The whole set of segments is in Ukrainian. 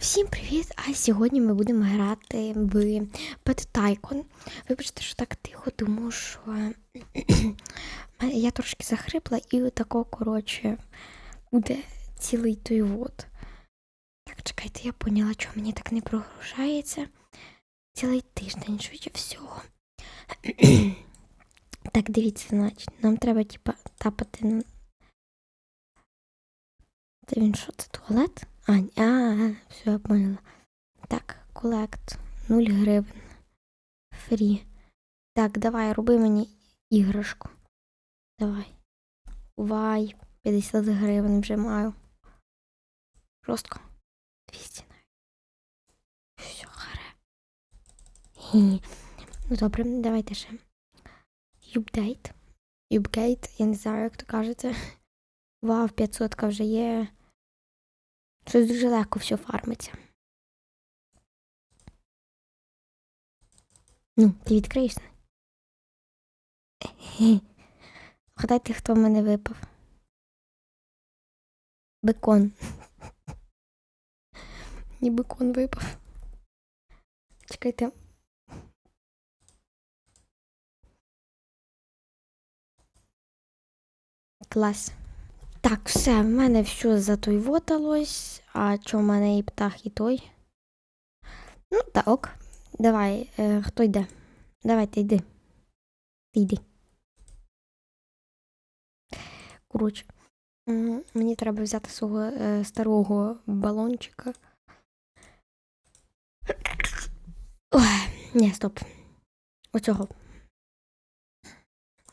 Всім привіт! А сьогодні ми будемо грати в Pet Tycoon. Вибачте, що так тихо, тому що я трошки захрипла і отако, коротше, буде цілий той вот. Так, чекайте, я поняла, чого мені так не прогружається. Цілий тиждень, швидше всього. так, дивіться, значить, нам треба, типа, тапати на. Це він що, це туалет? А, а, а, все, я поняла. Так, колект 0 гривень. Фрі. Так, давай, роби мені іграшку. Давай. Вай, 50 гривень вже маю. Жорстко. 200 навіть. Все, харе. Ну добре, давайте ще. Юбдейт. Юбгейт, я не знаю, як то кажете. Вау, 500 вже є. Щось дуже легко все фармиться. Ну, ти відкриєшся. Гадайте, хто в мене випав. Бекон. Ні, бекон випав. Чекайте. Клас. Так, все, в мене все затойвоталось, а чо в мене і птах, і той. Ну, так, ок. Давай, е, хто йде? Давайте йди. Йди. Коротше, мені треба взяти свого е, старого балончика. Ой, ні, стоп. Оцього.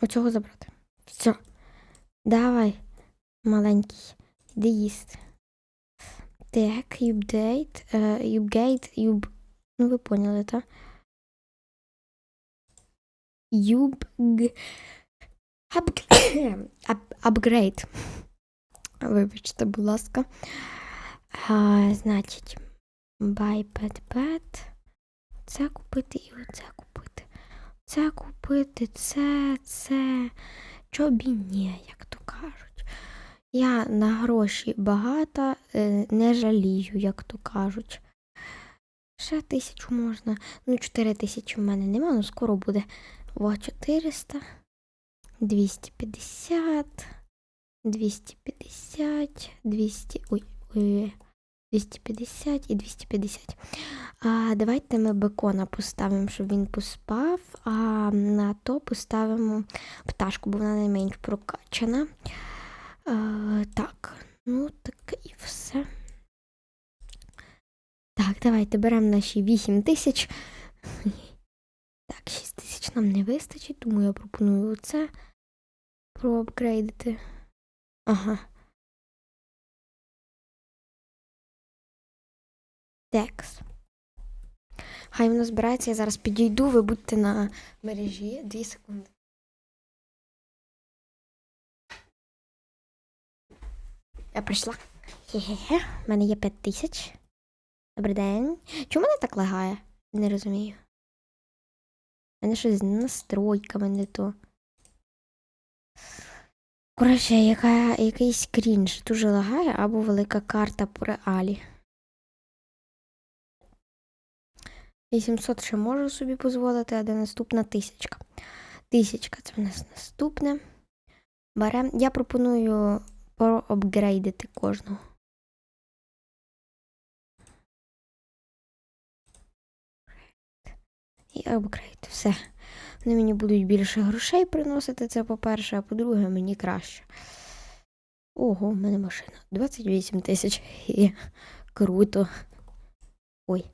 Оцього забрати. Все. Давай маленький. Іди їсти. Так, юбдейт, е, юбгейт, юб. Ну, ви поняли, так? Юбг. Апгрейд. Вибачте, будь ласка. А, значить, buy. Це купити і оце купити. Це купити, це, це. Чобі ні, як то кажуть. Я на гроші багата, е, не жалію, як то кажуть. Ще тисячу можна. Ну, чотири тисячі в мене нема, ну скоро буде. О, 400, 250, 250, 200, ой, ой, 250 і 250. А давайте ми бекона поставимо, щоб він поспав, а на то поставимо пташку, бо вона найменш прокачана. Так, ну так і все. Так, давайте беремо наші 8 тисяч. Так, 6 тисяч нам не вистачить, тому я пропоную це проапгрейдити. Ага. Текс. Хай воно збирається, я зараз підійду, ви будьте на мережі. Дві секунди. Я прийшла. Хе-хе-хе. У мене є 5 тисяч. Добрий день. Чому мене так лагає? Не розумію. У мене щось з настройками не то. Коротше, яка, якийсь крінж дуже лагає або велика карта по реалі. 800 ще можу собі дозволити, а де наступна тисячка. Тисячка це в нас наступне. Берем. Я пропоную проапгрейдити кожного. І апгрейд. Все. Вони мені будуть більше грошей приносити, це по-перше, а по-друге, мені краще. Ого, в мене машина. 28 тисяч. Круто. Ой,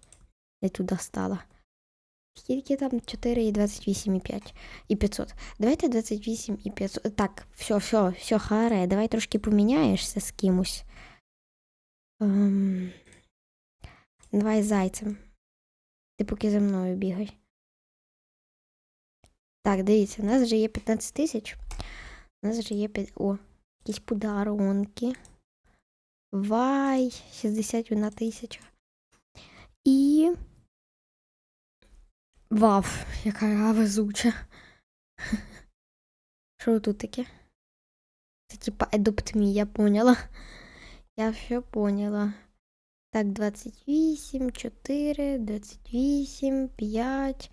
не туди стала. Скільки там 4 і 28 і 5 і 500. Давайте 28 і 500. Так, все, все, все, харе. Давай трошки поміняєшся з кимось. Ем... Давай зайцем. Ти поки за мною бігай. Так, дивіться, у нас вже є 15 тисяч. У нас вже є 5... О, якісь подарунки. Вай, 61 тисяча. І. Вав, яка я везуча. Що тут таке? Це типа adopt я поняла. Я все поняла. Так, 28, 4, 28, 5.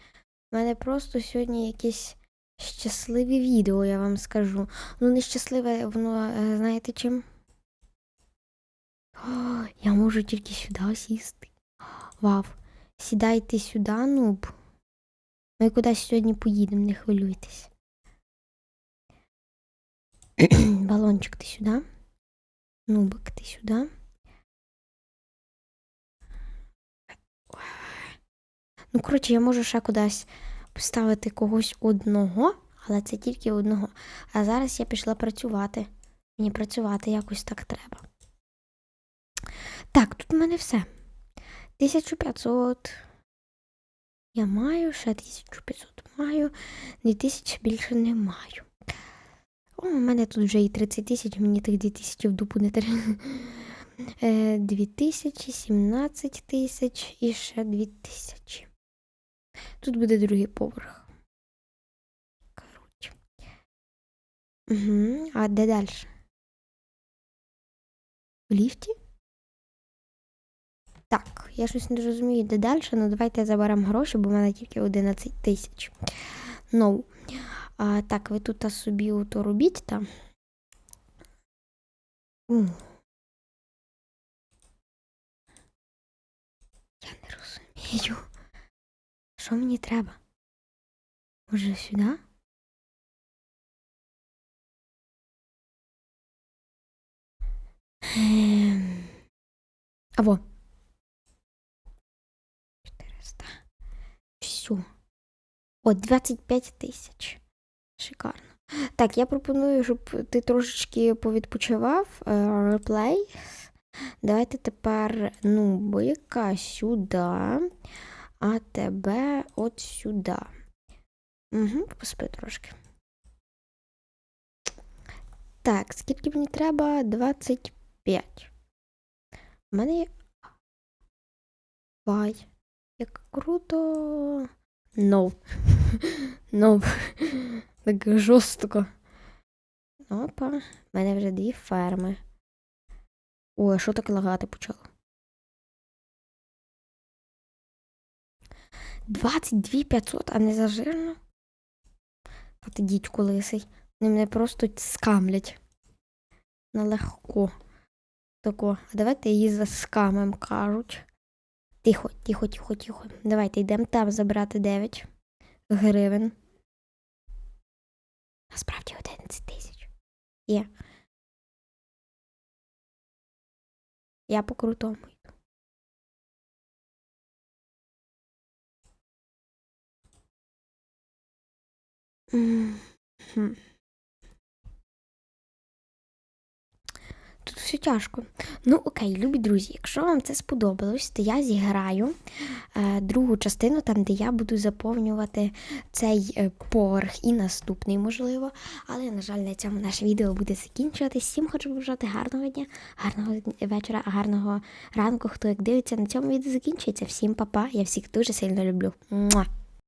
У мене просто сьогодні якесь щасливе відео, я вам скажу. Ну, не щасливе, воно, е, знаєте чим? О, я можу тільки сюди сісти. Вау. Сідайте сюди, нуб. Ми кудись сьогодні поїдемо, не хвилюйтесь. Балончик ти сюди. Нубик ти сюди. Ну, коротше, я можу ще кудись поставити когось одного, але це тільки одного. А зараз я пішла працювати. Мені працювати якось так треба. Так, тут в мене все. 1500. Я маю, ще 1500 маю, 2000 більше не маю. О, у мене тут вже і 30 тисяч, мені тих 2000 в дупу не треба. Е, 2000, 17 тисяч і ще 2000. Тут буде другий поверх. Коротше. Угу. А де далі? В ліфті? Так, я щось не розумію, де далі, ну давайте заберемо гроші, бо в мене тільки 11 тисяч. Ну, а, так, ви тут собі ото робіть там. Я не розумію. Що мені треба? Може сюди? Ем. Або. 400. Все. О, 25 тисяч. Шикарно. Так, я пропоную, щоб ти трошечки повідпочивав. Е, Реплей. Давайте тепер нубика сюди, а тебе от сюди. Угу, поспи трошки. Так, скільки мені треба? 25. У мене є. Вай. Як круто. No. No. Так жорстко. Опа. У мене вже дві ферми. Ой, що таке лагати почало? 22 500, а не зажирно? А ти дідько лисий. Вони мене просто скамлять. Нелегко. Тако. А давайте її заскамем, кажуть. Тихо, тихо, тихо, тихо. Давайте йдемо там забрати 9 гривень. Насправді 11 тисяч. Є. Я по крутому йду. Мгм. Все тяжко. Ну, окей, любі друзі, якщо вам це сподобалось, то я зіграю е, другу частину, там, де я буду заповнювати цей е, поверх і наступний, можливо. Але, на жаль, на цьому наше відео буде закінчуватись. Всім хочу побажати гарного дня, гарного вечора, гарного ранку. Хто як дивиться, на цьому відео закінчується. Всім па-па, я всіх дуже сильно люблю. Муа!